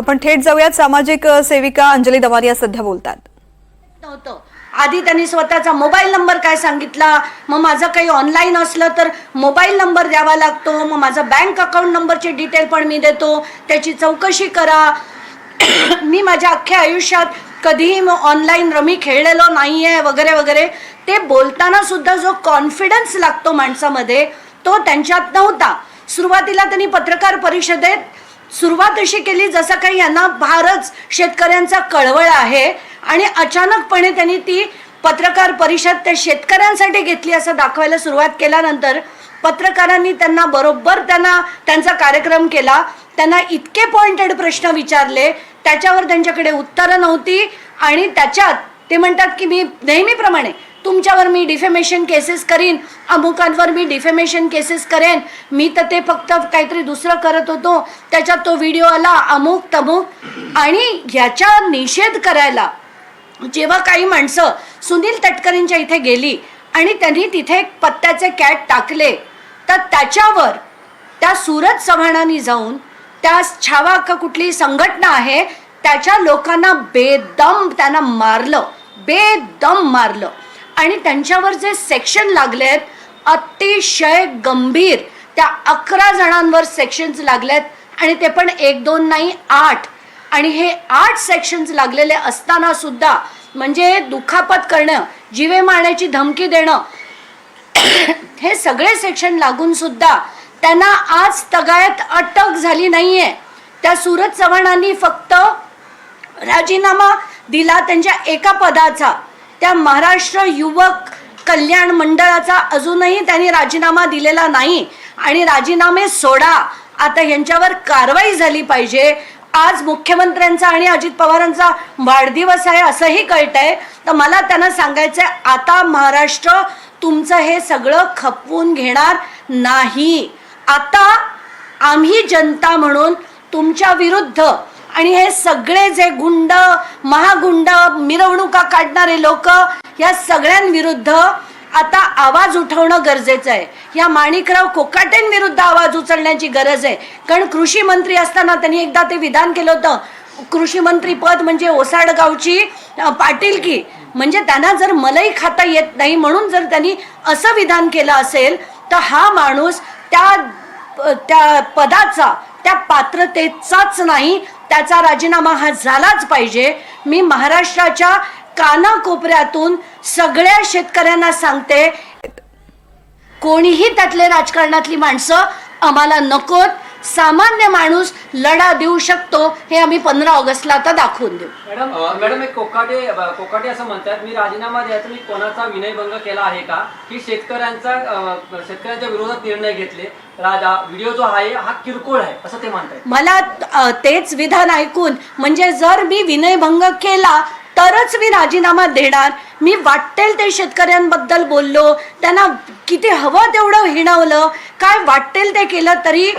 आपण थेट जाऊयात. सामाजिक सेविका अंजली दवारिया सध्या बोलतात. नव्हतं. आधी त्यांनी स्वतःचा मोबाईल नंबर काय सांगितला? मग माझं काही ऑनलाईन असलं तर मोबाईल नंबर द्यावा लागतो. मग माझा बँक अकाउंट नंबरचे डिटेल पण मी देतो. त्याची चौकशी करा. मी माझ्या अख्ख्या आयुष्यात कधीही मग ऑनलाईन रमी खेळलेलो नाही आहे वगैरे वगैरे. ते बोलताना सुद्धा जो कॉन्फिडन्स लागतो माणसामध्ये तो त्यांच्यात नव्हता. सुरुवातीला त्यांनी पत्रकार परिषदेत सुरुवात अशी केली जसं काही यांना फारच शेतकऱ्यांचा कळवळ आहे आणि अचानकपणे त्यांनी ती पत्रकार परिषद त्या शेतकऱ्यांसाठी घेतली असं दाखवायला सुरुवात केल्यानंतर पत्रकारांनी त्यांना बरोबर त्यांना त्यांचा कार्यक्रम केला. त्यांना इतके पॉइंटेड प्रश्न विचारले. त्याच्यावर त्यांच्याकडे उत्तरं नव्हती आणि त्याच्यात ते म्हणतात की मी नेहमीप्रमाणे तुमच्यावर मी डिफेमेशन केसेस करीन अमुकांवर मी डिफेमेशन केसेस करेन. मी तर ते फक्त काहीतरी दुसरं करत होतो. त्याच्यात तो व्हिडिओ आला अमुक तमुक. आणि ह्याचा निषेध करायला जेव्हा काही माणसं सुनील तटकरेंच्या इथे गेली आणि त्यांनी तिथे एक पत्त्याचे कॅट टाकले तर त्याच्यावर त्या सुरत चव्हाणांनी जाऊन त्या छावा का कुठली संघटना आहे त्याच्या लोकांना बेदम त्यांना मारलं बेदम मारलं. आणि त्यांच्यावर जे सेक्शन लागले आहेत अतिशय गंभीर त्या अकरा जणांवर सेक्शन्स लागलेत आणि ते पण एक दोन नाही आठ. आणि हे आठ सेक्शन्स लागलेले असताना सुद्धा म्हणजे दुखापत करणं जीवे मारण्याची धमकी देणं हे सगळे सेक्शन लागून सुद्धा त्यांना आज तगायत अटक झाली नाहीये. त्या सुरत चव्हाणांनी फक्त राजीनामा दिला त्यांच्या एका पदाचा. त्या महाराष्ट्र युवक कल्याण मंडळाचा अजूनही त्यांनी राजीनामा दिलेला नाही. आणि राजीनामे सोडा. आता यांच्यावर कारवाई झाली पाहिजे. आज मुख्यमंत्र्यांचा आणि अजित पवारांचा वाढदिवस आहे असंही कळतंय. तर मला त्यांना सांगायचंय आता महाराष्ट्र तुमचं हे सगळं खपवून घेणार नाही. आता आम्ही जनता म्हणून तुमच्या विरुद्ध आणि हे सगळे जे गुंड महागुंड मिरवणुका काढणारे लोक या सगळ्यांविरुद्ध आता आवाज उठवणं गरजेचं आहे. या माणिकराव कोकाटेंविरुद्ध आवाज उचलण्याची गरज आहे. कारण कृषी मंत्री असताना त्यांनी एकदा ते विधान केलं होतं. कृषी मंत्री पद म्हणजे ओसाडगावची पाटील की म्हणजे त्यांना जर मलई खाता येत नाही म्हणून जर त्यांनी असं विधान केलं असेल तर हा माणूस त्या त्या पदाचा त्या पात्रतेचाच नाही त्याचा राजीनामा हा झालाच पाहिजे. मी महाराष्ट्राच्या कानाकोपऱ्यातून सगळ्या शेतकऱ्यांना सांगते कोणीही त्यातले राजकारणातली माणसं आम्हाला नकोत. सामान्य माणूस लढा देऊ शकतो हे आम्ही पंधरा ऑगस्टला आता दाखवून देऊ. मॅडम मॅडम एक कोकाटे कोकाटे असं म्हणतात मी राजीनामा द्यायचा मी कोणाचा विनयभंग केला आहे का? की शेतकऱ्यांचा शेतकऱ्यांच्या विरोधात निर्णय घेतले. राजा व्हिडिओ जो आहे हा किरकोळ आहे असं ते म्हणतात मला तेच विधान ऐकून म्हणजे जर मी विनयभंग केला तरच मी राजीनामा देणार. मी वाटेल ते शेतकऱ्यांबद्दल बोललो त्यांना किती हवं तेवढं हिणवलं काय वाटेल ते केलं तरी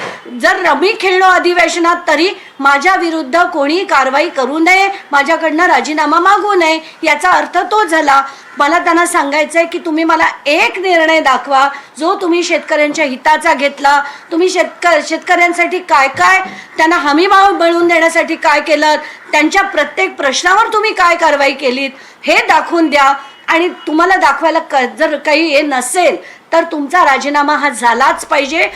जर रमी खेळलो अधिवेशनात तरी माझ्या विरुद्ध कोणी कारवाई करू नये माझ्याकडनं राजीनामा मागू नये याचा अर्थ तो झाला. मला त्यांना सांगायचं आहे की तुम्ही मला एक निर्णय दाखवा जो तुम्ही शेतकऱ्यांच्या हिताचा घेतला. तुम्ही शेतक शेतकऱ्यांसाठी काय काय त्यांना हमीभाव मिळवून देण्यासाठी काय केलं त्यांच्या प्रत्येक प्रश्नावर तुम्ही काय कारवाई केलीत हे दाखवून द्या. आणि तुम्हाला दाखवायला क जर काही हे नसेल तर तुमचा राजीनामा हा झालाच पाहिजे.